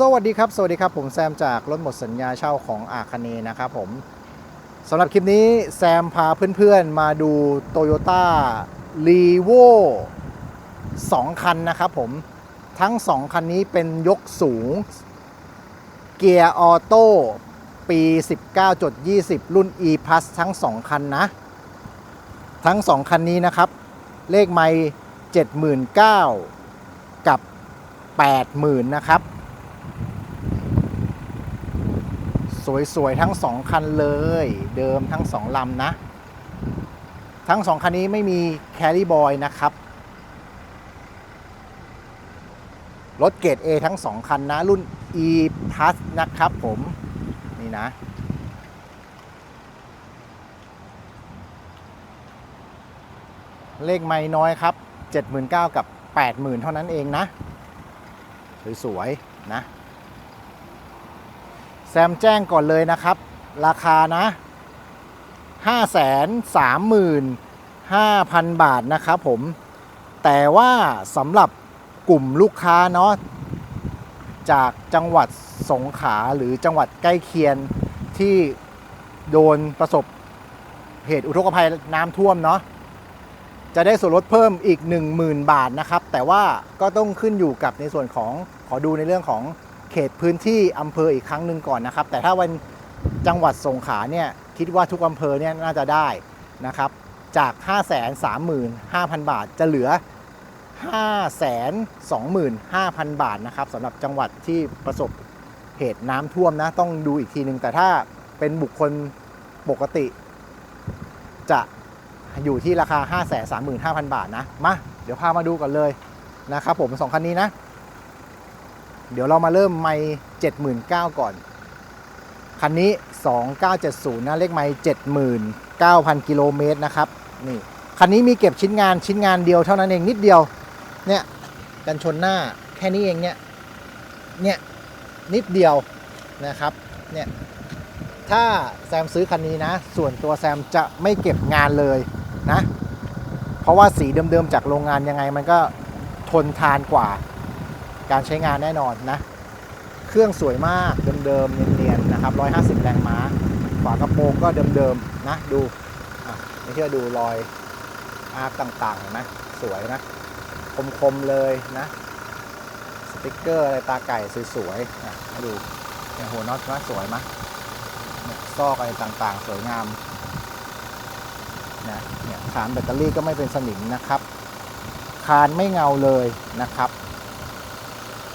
สวัสดีครับ สวัสดีครับ ผมแซมจากรถหมดสัญญาเช่าของอาคเนนะครับผมสำหรับคลิปนี้แซมพาเพื่อนๆมาดู Toyota r e v o 2 คันนะครับผมทั้ง 2 คันนี้เป็นยกสูง เกียร์ออโต้ปี 19.20 รุ่น e plus ทั้ง 2 คันนะ ทั้ง 2 คันนี้นะครับ เลขไม่7 9 0 0กับ 80,000 นะครับ สวยๆ ทั้ง 2 คันเลย เดิมทั้ง 2ลำนะ ทั้ง 2 คันนี้ไม่มีแคล r ่บอยนะครับ รถเกรด A ทั้ง 2 คันนะ รุ่น E Plus นะครับผม นี่นะ เลขไม่น้อยครับ 79,000 กับ 80,000 เท่านั้นเองนะ สวยๆ นะ ซมแจ้งก่อนเลยนะครับ ราคานะ 535,000 บาทนะครับผม แต่ว่าสำหรับกลุ่มลูกค้าเนาะจากจังหวัดสงขลาหรือจังหวัดใกล้เคียงที่โดนประสบเหตุอุทกภัยน้ำท่วมเนาะจะได้ส่วนลดเพิ่มอีก 10,000 บาทนะครับ แต่ว่าก็ต้องขึ้นอยู่กับในส่วนของขอดูในเรื่องของ ขตพื้นที่อำเภออีกครั้งหนึ่งก่อนนะครับ แต่ถ้าวันจังหวัดสงขลาเนี่ยคิดว่าทุกอำเภอเนี่ยน่าจะได้นะครับ จาก 535,000 บาทจะเหลือ 525,000 บาทนะครับสำหรับจังหวัดที่ประสบเหตุน้ำท่วมนะต้องดูอีกทีหนึ่งแต่ถ้าเป็นบุคคลปกติ จะอยู่ที่ราคา 535,000 บาทนะ มา เดี๋ยวพามาดูกันเลยนะครับผมสองคันนี้นะ เดี๋ยวเรามาเริ่มไม่79,000ก่อน คันนี้2970นะเลขไม่79,000กิโลเมตรนะครับนี่คันนี้มีเก็บชิ้นงานชิ้นงานเดียวเท่านั้นเองนิดเดียวเนี่ยกันชนหน้าแค่นี้เองเนี่ยเนี่ยนิดเดียวนะครับเนี่ยถ้าแซมซื้อคันนี้นะ ส่วนตัวแซมจะไม่เก็บงานเลยนะ เพราะว่าสีเดิมๆจากโรงงานยังไงมันก็ทนทานกว่า การใช้งานแน่นอนนะ เครื่องสวยมากเดิมๆเนียนๆนะครับ 150 แรงม้า ฝากระโปรงก็เดิมๆนะดูไม่เชื่อดูรอยอาร์คต่างๆเห็นไหมสวยนะ คมๆเลยนะ สติกเกอร์อะไรตาไก่สวยๆอะให้ดูเนี่ยหัวน็อตนะสวยไหมซอกอะไรต่างๆ สวยงามนะเนี่ยฐานแบตเตอรี่ก็ไม่เป็นสนิมนะครับ คานไม่เงาเลยนะครับ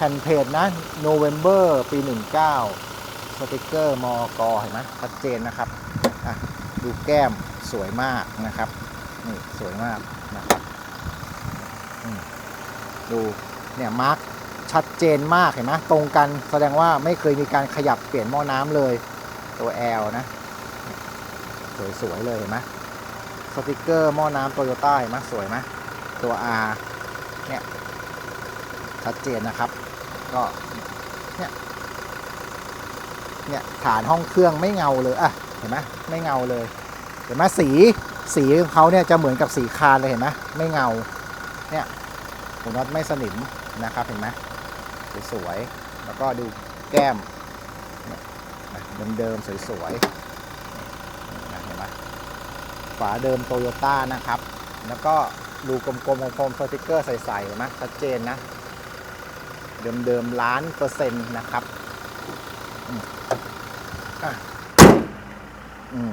ผ่นเพจนะ November ปี 19 สติกเกอร์มอกเห็นไหมชัดเจนนะครับดูแก้มสวยมากนะครับ นี่สวยมากนะครับดูเนี่ยมาร์กชัดเจนมากเห็นไหมตรงกันแสดงว่าไม่เคยมีการขยับเปลี่ยนหม้อน้ำเลยตัว L นะ สวย ๆ เลยเห็นไหมสติกเกอร์หม้อน้ำโตโยต้าเห็นไหมสวยไหมตัว R เนี่ยชัดเจนนะครับ ก็เนี่ยเนี่ยฐานห้องเครื่องไม่เงาเลยอะเห็นไหมไม่เงาเลย เห็นไหมสีสีของเขาเนี่ยจะเหมือนกับสีคานเลยเห็นไหมไม่เงาเนี่ยหัวน็อตไม่สนิมนะครับเห็นไหมสวยๆแล้วก็ดูแก้มเนี่ยนะเดิมๆสวยๆเห็นไหมฝาเดิมโตโยต้านะครับ แล้วก็ดูกลมๆคมๆสติกเกอร์ใสๆเห็นไหมชัดเจนนะ เดิมๆล้านเปอร์เซ็นต์นะครับอืมอะอืม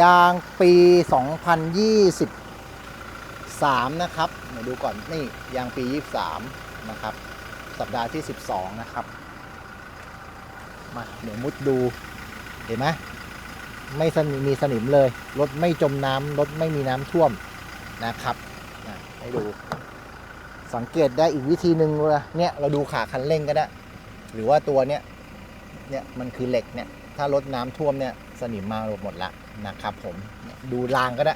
ยางปี 2023 นะครับเดี๋ยวดูก่อนนี่ยางปี 23 นะครับ สัปดาห์ที่ 12 นะครับ มาเดี๋ยวมุดดูเห็นไหมไม่สนิมมีสนิมเลย รถไม่จมน้ำรถไม่มีน้ำท่วมนะครับ ให้ดู สังเกตได้อีกวิธีหนึ่งเลยเนี่ยเราดูขาคันเร่งก็ได้ หรือว่าตัวเนี้ยเนี่ยมันคือเหล็กเนี่ยถ้ารถน้ำท่วมเนี่ยสนิมมาหมดละนะครับผมดูรางก็ได้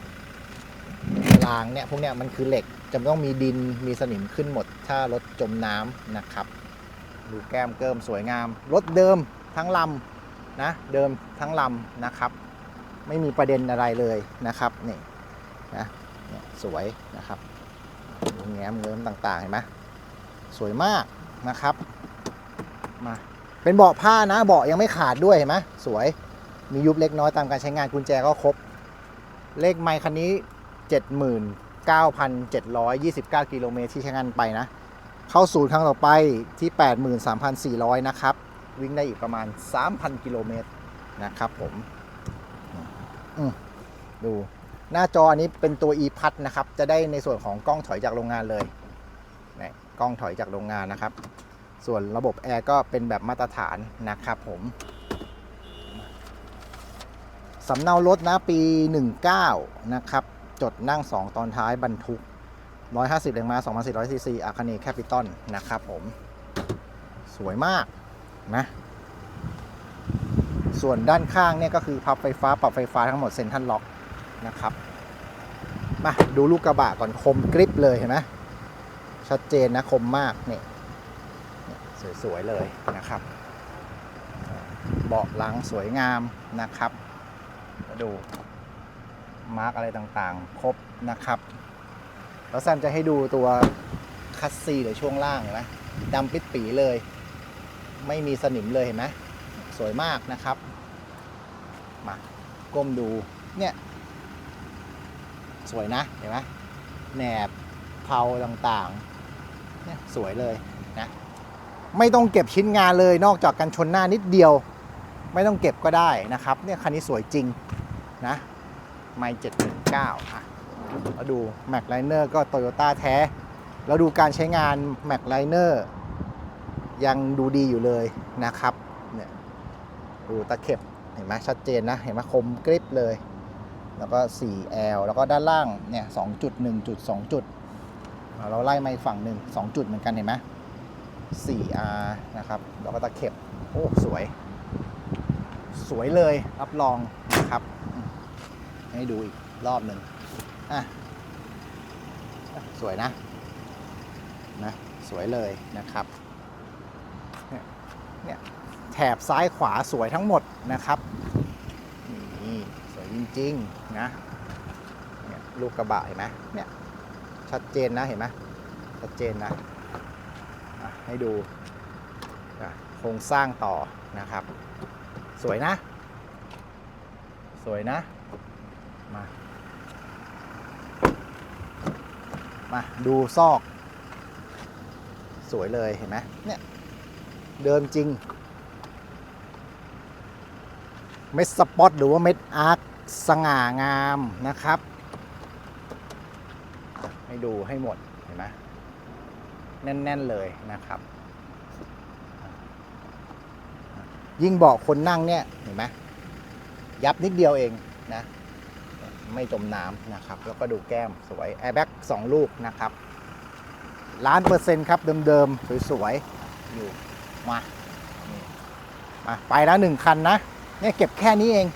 รางเนี่ยพวกเนี้ยมันคือเหล็กจะต้องมีดินมีสนิมขึ้นหมด ถ้ารถจมน้ำนะครับ ดูแก้มเกิมสวยงาม รถเดิมทั้งลำนะเดิมทั้งลำนะครับ ไม่มีประเด็นอะไรเลยนะครับนี่นะสวยนะครับ แง้มเงิมต่างๆเห็นไหมสวยมากนะครับมาเป็นเบาะผ้านะเบาะยังไม่ขาดด้วยเห็นไหมสวยมียุบเล็กน้อยตามการใช้งานกุญแจก็ครบ เลขไมค์คันนี้ 79,729 กิโลเมตรที่ใช้งานไปนะ เข้าศูนย์ครั้งต่อไปที่ 83,400 นะครับ วิ่งได้อีกประมาณ 3,000 กิโลเมตรนะครับผมอืมดู หน้าจออันนี้เป็นตัว e p a d นะครับ จะได้ในส่วนของกล้องถอยจากโรงงานเลยนี่กล้องถอยจากโรงงานนะครับ ส่วนระบบแอร์ก็เป็นแบบมาตรฐานนะครับผมสำเนารถนะปี 19 นะครับ จดนั่ง 2 ตอนท้ายบรรทุก 150แรงม้า2,400ซีซีอาคาเนแคปิตอลนะครับผม สวยมากนะ ส่วนด้านข้างเนี่ยก็คือพับไฟฟ้าปรับไฟฟ้าทั้งหมดเซ็นทรัลล็อก นะครับมาดูลูกกระบะก่อนคมกริปเลยเห็นไหมชัดเจนนะคมมากเนี่ยสวยๆเลยนะครับเบาะหลังสวยงามนะครับมาดูมาร์กอะไรต่างๆ ครบนะครับ แล้วแซมจะให้ดูตัวคัสซีหรือช่วงล่างเห็นไหมดำปิดปีเลย ไม่มีสนิมเลยเห็นไหมสวยมากนะครับ มาก้มดูเนี่ย สวยนะเห็นไหมแหนบเผาต่างๆเนี่ยสวยเลยนะไม่ต้องเก็บชิ้นงานเลยนอกจากกันชนหน้านิดเดียว ไม่ต้องเก็บก็ได้นะครับเนี่ยคันนี้สวยจริงนะไม่เจ็ดหนึ่งเก้าอะมาดู Mac l i n e r ก็ Toyota แท้ แล้วดูการใช้งาน Mac l i n e r ยังดูดีอยู่เลยนะครับเนี่ยดูตะเข็บเห็นไหมชัดเจนนะ เห็นไหมคมกริบเลย แล้วก็ 4L แล้วก็ด้านล่างเนี่ย2จุด1จุด2จุด เราไล่มาอีกฝั่งหนึ่ง2จุดเหมือนกันเห็นไหม 4R นะครับแล้วก็ตะเข็บ โอ้ สวย สวยเลยรับรองนะครับ ให้ดูอีกรอบหนึ่งอะสวยนะนะสวยเลยนะครับเนี่ยเนี่ยแถบซ้ายขวาสวยทั้งหมดนะครับ ริงๆนะเนี่ยลูกกระบะเห็นไหมเนี่ยชัดเจนนะเห็นไหมชัดเจนนะให้ดูโครงสร้างต่อนะครับ สวยนะ สวยนะ มา มาดูซอก สวยเลยเห็นไหมเนี่ยเดิมจริง เม็ดสปอตหรือว่าเม็ดอาร์ค สง่างามนะครับ ให้ดูให้หมดเห็นไหมแน่น ๆ เลยนะครับ ยิ่งเบาะคนนั่งเนี่ยเห็นไหมยับนิดเดียวเองนะ ไม่จมน้ำนะครับ แล้วก็ดูแก้มสวยแอร์แบ็กสองลูกนะครับล้านเปอร์เซ็นต์ครับเดิมๆ สวยๆ อยู่มามา ไปแล้วหนึ่งคันนะเนี่ยเก็บแค่นี้เอง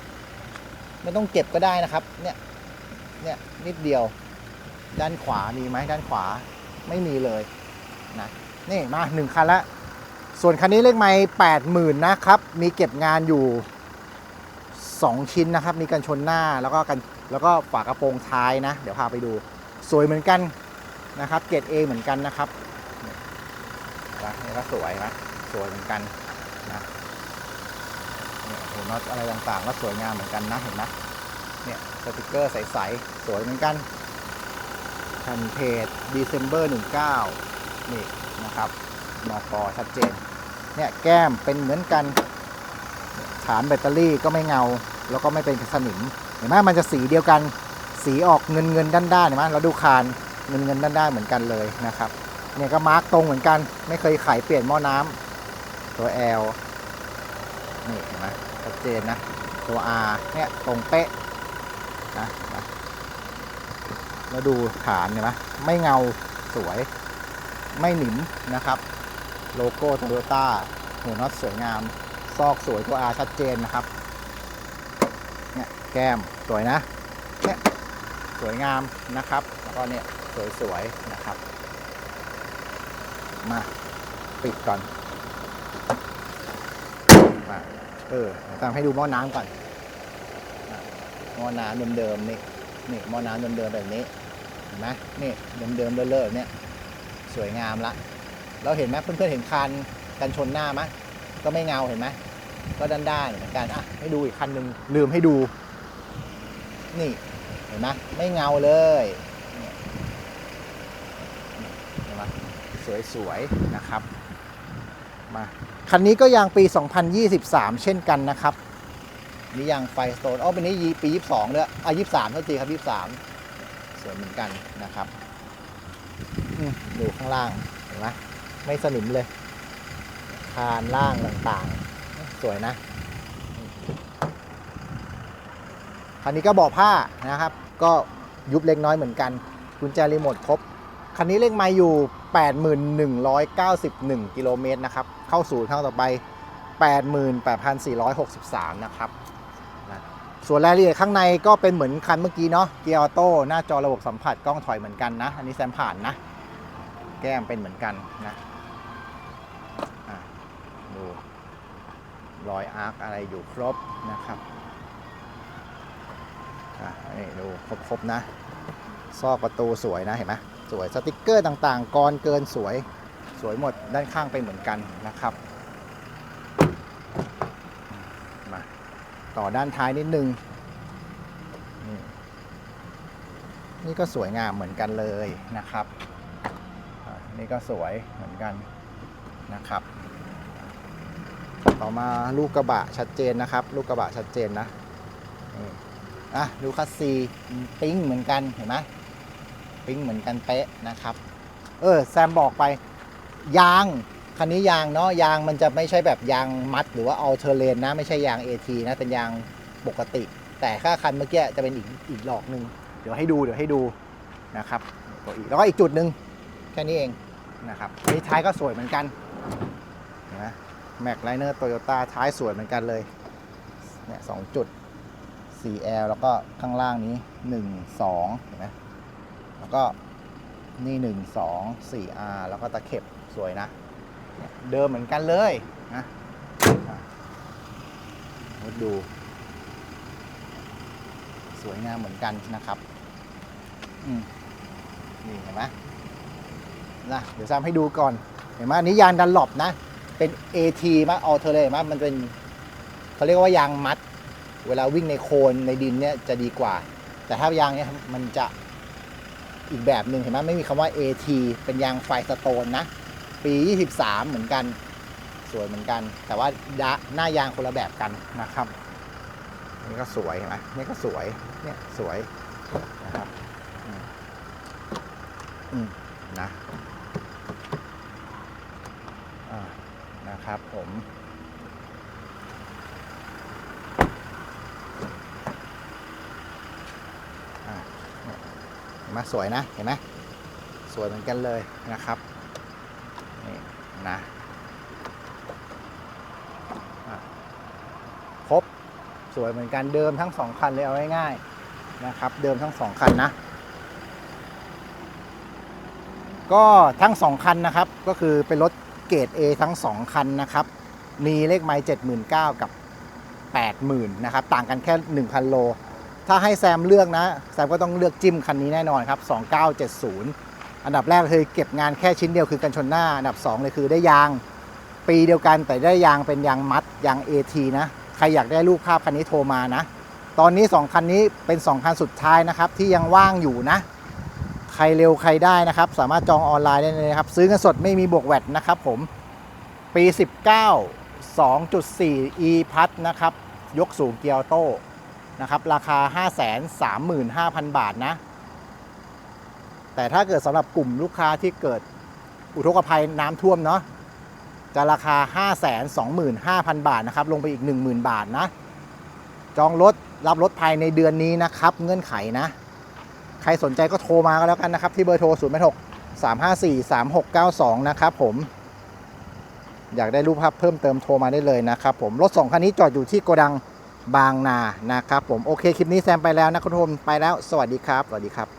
ไม่ต้องเก็บก็ได้นะครับ เนี่ยเนี่ยนิดเดียว ด้านขวามีไหมด้านขวาไม่มีเลยนะนี่มาหนึ่งคันละส่วนคันนี้เลขไม้แปดหมื่นนะครับ มีเก็บงานอยู่ 2 ชิ้นนะครับ มีกันชนหน้าแล้วก็กันแล้วก็ฝากระโปรงท้ายนะ เดี๋ยวพาไปดู สวยเหมือนกันนะครับ เกรด A เหมือนกันนะครับนี่ยนะนี่ก็สวยนะสวยเหมือนกันนะ เนี่ยโน็อตอะไรต่างๆ ก็สวยงามเหมือนกันนะเห็นไหมเนี่ยสติกเกอร์ใสๆ สวยเหมือนกันแผ่นเพจ December 19 นี่นะครับมอกอชัดเจน เนี่ยแก้มเป็นเหมือนกันฐานแบตเตอรี่ก็ไม่เงา แล้วก็ไม่เป็นสนิม เห็นไหมมันจะสีเดียวกัน สีออกเงินเงินด้านด้านๆเห็นไหมเราดูคานเงินเงินด้านด้านๆเหมือนกันเลยนะครับ เนี่ยก็มาร์กตรงเหมือนกัน ไม่เคยไขเปลี่ยนหม้อน้ำตัว L นี่เห็นไหมชัดเจนนะ ตัว R เนี่ยตรงเป๊ะนะแล้วดูฐานเห็นไหมไม่เงาสวยไม่หนิมนะครับ โลโก้โตโยต้าหัวน็อตสวยงาม ซอกสวยตัว R ชัดเจนนะครับเนี่ยแก้มสวยนะเนี่ยสวยงามนะครับ แล้วก็เนี่ยสวยๆนะครับ มา ปิดก่อน มาเออตามให้ดูหม้อน้ำก่อนหม้อน้ำเดิมๆนี่นี่หม้อน้ำเดิมๆแบบนี้เห็นไหมนี่เดิมๆเลอะๆเนี่ยสวยงามละเราเห็นไหมเพื่อนๆเห็นคานกันชนหน้าไหมก็ไม่เงาเห็นไหมก็ด้านด้านๆเหมือนกันอะให้ดูอีกคันหนึ่งลืมให้ดู นี่เห็นไหมไม่เงาเลยเห็นไหมสวยๆนะครับมา คันนี้ก็ยางปี 2023 เช่นกันนะครับนี่ยางไฟสโตนอ๋อเป็นนี้ปี 22ด้วยอะ23เท่าทีครับ 23 สวยเหมือนกันนะครับดูข้างล่างเห็นไหมไม่สนิมเลยคานล่างต่างๆ สวยนะคันนี้ก็บอกผ้านะครับ ก็ยุบเล็กน้อยเหมือนกันกุญแจรีโมทครบ คันนี้เลขไมาอยู่ 81,191 กิโลเมตรนะครับ เข้าสู่เท่าต่อไป 88,463 นะครับนะส่วนรายละเอียดข้างในก็เป็นเหมือนคันเมื่อกี้เนาะ เกียร์ออโต้ หน้าจอระบบสัมผัสกล้องถอยเหมือนกันนะ อันนี้แซมผ่านนะ แก้มเป็นเหมือนกันนะะดูรอยอาร์คอะไรอยู่ครบนะครับอะนี่ดูครบๆนะ ซอกประตูสวยนะเห็นไหม สวยสติกเกอร์ต่างๆกรเกินสวยสวยหมดด้านข้างไปเหมือนกันนะครับ มาต่อด้านท้ายนิดนึง นี่ก็สวยงามเหมือนกันเลยนะครับ นี่ก็สวยเหมือนกันนะครับ ต่อมาลูกกระบะชัดเจนนะครับ ลูกกระบะชัดเจนนะอะดูคัสซีปิ้งเหมือนกันเห็นไหม ปิ้งเหมือนกันเป๊ะนะครับ เออแซมบอกไปยางคันนี้ยางเนาะยางมันจะไม่ใช่แบบยางมัด หรือว่าอัลเทอร์เลนนะไม่ใช่ยาง AT นะเป็นยางปกติ แต่ค่าคันเมื่อกี้จะเป็นอีกอีกหลอกหนึ่งเดี๋ยวให้ดูเดี๋ยวให้ดูนะครับตัวอีกแล้วก็อีกจุดหนึ่งแค่นี้เองนะครับนนี้ท้ายก็สวยเหมือนกันเห็นไหมแม็กไลเนอร์โตโยต้าท้ายสวยเหมือนกันเลยเนี่ยสองจุด 4L แล้วก็ข้างล่างนี้ 1 2เห็นไหม แล้วก็นี่1 2 4R แล้วก็ตะเข็บสวยนะ เดิมเหมือนกันเลยนะมาดู สวยงามเหมือนกันนะครับนี่เห็นไหมนะเดี๋ยวซ้ำให้ดูก่อน เห็นไหมอันนี้ยางดันหลบนะ เป็น AT มาออเทอร์เลยมั้มันเป็นเขาเรียกว่ายางมัด เวลาวิ่งในโคลนในดินเนี่ยจะดีกว่า แต่ถ้ายางเนี่ยมันจะ อีกแบบหนึ่งเห็นไหมไม่มีคำว่า AT เป็นยางไฟสโตนนะ ปี 23 เหมือนกัน สวยเหมือนกัน แต่ว่าดะหน้ายางคนละแบบกันนะครับนี่ก็สวยเห็นไหมนี่ก็สวย เนี่ยสวยนะครับอืมอืมนะอ่านะครับผมอ่าเนี่ยเห็น ไหมสวยนะเห็นไหมสวยเหมือนกันเลยนะครับนี่นะครบสวยเหมือนกันเดิมทั้งสองคันเลยเอาง่ายๆนะครับ เดิมทั้งสองคันนะ ก็ทั้งสองคันนะครับ ก็คือเป็นรถเกรด A ทั้ง2คันนะครับ มีเลขไมล์79,000กับ80,000นะครับ ต่างกันแค่1,000โล ถ้าให้แซมเลือกนะ แซมก็ต้องเลือกจิ้มคันนี้แน่นอนครับ 2970 อันดับแรกคือเก็บงานแค่ชิ้นเดียวคือกันชนหน้า อันดับ2เลยคือได้ยาง ปีเดียวกันแต่ได้ยางเป็นยางมัดยาง AT นะ ใครอยากได้รูปภาพคันนี้โทรมานะ ตอนนี้ 2 คันนี้เป็น 2 คันสุดท้ายนะครับ ที่ยังว่างอยู่นะ ใครเร็วใครได้นะครับ สามารถจองออนไลน์ได้เลยนะครับ ซื้อเงินสดไม่มีบวกแวดนะครับผม ปี 19 2.4 e พัทนะครับ ยกสูงเกียร์โต้ นะครับราคา 535,000 บาทนะ แต่ถ้าเกิดสำหรับกลุ่มลูกค้าที่เกิดอุทกภัยน้ำท่วมเนาะจะราคา 525,000 บาทนะครับ ลงไปอีก 10,000 บาทนะ จองรถรับรถภายในเดือนนี้นะครับ เงื่อนไขนะ ใครสนใจก็โทรมาก็แล้วกันนะครับ ที่เบอร์โทร0 8 6 3 5 4 3 6 9 2 นะครับผม อยากได้รูปภาพเพิ่มเติมโทรมาได้เลยนะครับผม รถ 2 คันนี้จอดอยู่ที่โกดัง บางนานะครับผมโอเคคลิปนี้แซมไปแล้วนะคุณผู้ชมไปแล้ว สวัสดีครับสวัสดีครับ